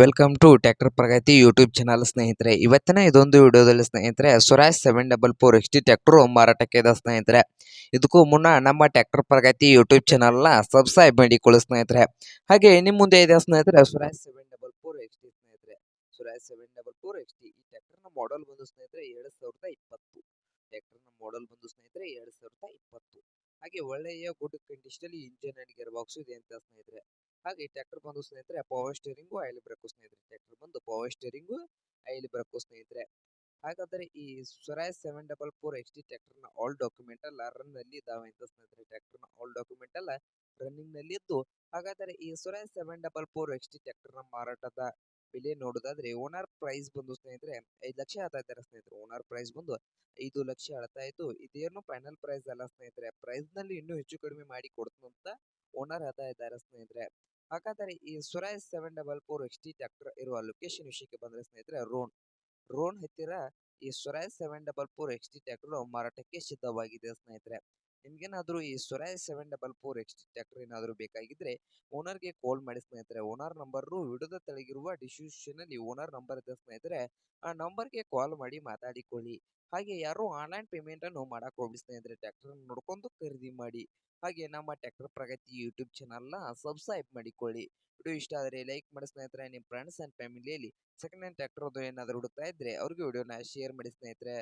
Welcome to tractor Pragati YouTube channel ಸ್ನೇಹಿತರೆ ಇವತ್ತಿನ ಇದೊಂದು ವಿಡಿಯೋದಲ್ಲಿ ಸ್ನೇಹಿತರೆ Swaraj seven double four X T tractor ಮಾರಾಟಕ್ಕೆ ಇದೆ ಸ್ನೇಹಿತರೆ ಇದಕ್ಕೂ ಮುನ್ನ ನಮ್ಮ ಟ್ಯಾಕ್ಟರ್ ಪ್ರಗತಿ ಯೂಟ್ಯೂಬ್ ಚಾನಲ್ನ ಸಬ್ಸ್ಕ್ರೈಬ್ ಮಾಡಿಕೊಳ್ಳಿ ಸ್ನೇಹಿತರೆ ಹಾಗೆ ನಿಮ್ಮ ಮುಂದೆ ಇದೆ ಸ್ನೇಹಿತರೆ Swaraj seven double four X T ಸ್ನೇಹಿತರೆ Swaraj seven double four X T ಈ ಟ್ಯಾಕ್ಟರ್ನ ಮಾಡೆಲ್ ಬಂದು ಸ್ನೇಹಿತರೆ ಎರಡು ಸಾವಿರದ ಇಪ್ಪತ್ತು. ಟ್ಯಾಕ್ಟರ್ನ ಮಾಡೆಲ್ ಬಂದು ಸ್ನೇಹಿತರೆ ಎರಡು ಸಾವಿರದ ಇಪ್ಪತ್ತು. ಹಾಗೆ ಒಳ್ಳೆಯ ಗುಡ್ ಕಂಡೀಷನಲ್ಲಿ ಇಂಜಿನ್ ಅಂಡ್ ಗೇರ್ ಬಾಕ್ಸ್ ಇದೆ ಅಂತ ಸ್ನೇಹಿತರೆ ಹಾಗೆ ಟ್ರ್ಯಾಕ್ಟರ್ ಬಂದು ಸ್ನೇಹಿತರೆ ಪವರ್ ಸ್ಟೇರಿಂಗು ಆಯಿಲ್ ಬ್ರೇಕು ಸ್ನೇಹಿತರೆ. ಟ್ರ್ಯಾಕ್ಟರ್ ಬಂದು ಪವರ್ ಸ್ಟೇರಿಂಗು ಆಯಿಲ್ ಬ್ರೇಕು ಸ್ನೇಹಿತರೆ. ಹಾಗಾದರೆ ಈ Swaraj seven double four X D ಟ್ರ್ಯಾಕ್ಟರ್ನ ಆಲ್ ಡಾಕ್ಯುಮೆಂಟ್ ಎಲ್ಲ ರನ್ ಇದಾವೆ ಅಂತ ಸ್ನೇಹಿತರೆ. ಟ್ರ್ಯಾಕ್ಟರ್ನ ಆಲ್ ಡಾಕ್ಯುಮೆಂಟ್ ಎಲ್ಲ ರನ್ನಿಂಗ್ನಲ್ಲಿ ಇದ್ದು. ಹಾಗಾದರೆ ಈ Swaraj seven double four X D ಟ್ರ್ಯಾಕ್ಟರ್ನ ಮಾರಾಟದ ಬೆಲೆ ನೋಡೋದಾದ್ರೆ ಓನರ್ ಪ್ರೈಸ್ ಬಂದು ಸ್ನೇಹಿತರೆ, ಐದು ಲಕ್ಷ ಹೇಳ್ತಾ ಇದ್ದಾರೆ ಸ್ನೇಹಿತರೆ. ಓನರ್ ಪ್ರೈಸ್ ಬಂದು ಐದು ಲಕ್ಷ ಹೇಳ್ತಾ ಇದ್ದು, ಇದೇನು ಫೈನಲ್ ಪ್ರೈಸ್ ಅಲ್ಲ ಸ್ನೇಹಿತರೆ. ಪ್ರೈಸ್ನಲ್ಲಿ ಇನ್ನೂ ಹೆಚ್ಚು ಕಡಿಮೆ ಮಾಡಿ ಕೊಡ್ತು ಅಂತ ಓನರ್ ಹೇಳ್ತಾ ಇದ್ದಾರೆ ಸ್ನೇಹಿತರೆ. ಹಾಗಾದರೆ ಈ Swaraj seven double four X T tractor ಇರುವ ಲೊಕೇಶನ್ ವಿಷಯಕ್ಕೆ ಬಂದರೆ ಸ್ನೇಹಿತರೆ, ರೋನ್. ರೋನ್ ಹತ್ತಿರ ಈ Swaraj seven double four X D tractor ಮಾರಾಟಕ್ಕೆ ಸಿದ್ಧವಾಗಿದೆ ಸ್ನೇಹಿತರೆ. ನಿಮ್ಗೇನಾದರೂ ಈ Swaraj seven double four X tractor ಏನಾದರೂ ಬೇಕಾಗಿದ್ರೆ ಓನರ್ಗೆ ಕಾಲ್ ಮಾಡಿ ಸ್ನೇಹಿತರೆ ಓನರ್ ನಂಬರು ವಿಡಿಯೋದ ತೆಳಗಿರುವ ಡಿಸ್ಕ್ರಿಪ್ಷನ್ ಅಲ್ಲಿ ಓನರ್ ನಂಬರ್ ಇದೆ ಸ್ನೇಹಿತರೆ, ಆ ನಂಬರ್ಗೆ ಕಾಲ್ ಮಾಡಿ ಮಾತಾಡಿಕೊಳ್ಳಿ. ಹಾಗೆ ಯಾರು ಆನ್ಲೈನ್ ಪೇಮೆಂಟ್ ಅನ್ನು ಮಾಡಕ್ ಹೋಗಿ ಸ್ನೇಹಿತರೆ ಟ್ರ್ಯಾಕ್ಟರ್ ನೋಡ್ಕೊಂಡು ಖರೀದಿ ಮಾಡಿ. ಹಾಗೆ ನಮ್ಮ ಟ್ರ್ಯಾಕ್ಟರ್ ಪ್ರಗತಿ ಯೂಟ್ಯೂಬ್ ಚಾನಲ್ನ ಸಬ್ಸ್ಕ್ರೈಬ್ ಮಾಡಿಕೊಳ್ಳಿ. ವಿಡಿಯೋ ಇಷ್ಟ ಆದರೆ ಲೈಕ್ ಮಾಡಿ ಸ್ನೇಹಿತರೆ ನಿಮ್ಮ ಫ್ರೆಂಡ್ಸ್ ಆ್ಯಂಡ್ ಫ್ಯಾಮಿಲಿಯಲ್ಲಿ ಸೆಕೆಂಡ್ ಹ್ಯಾಂಡ್ ಅದು ಏನಾದರೂ ಹುಡುಕ್ತಾ ಇದ್ರೆ ಅವ್ರಿಗೆ ವಿಡಿಯೋನ ಶೇರ್ ಮಾಡಿ ಸ್ನೇಹಿತರೆ.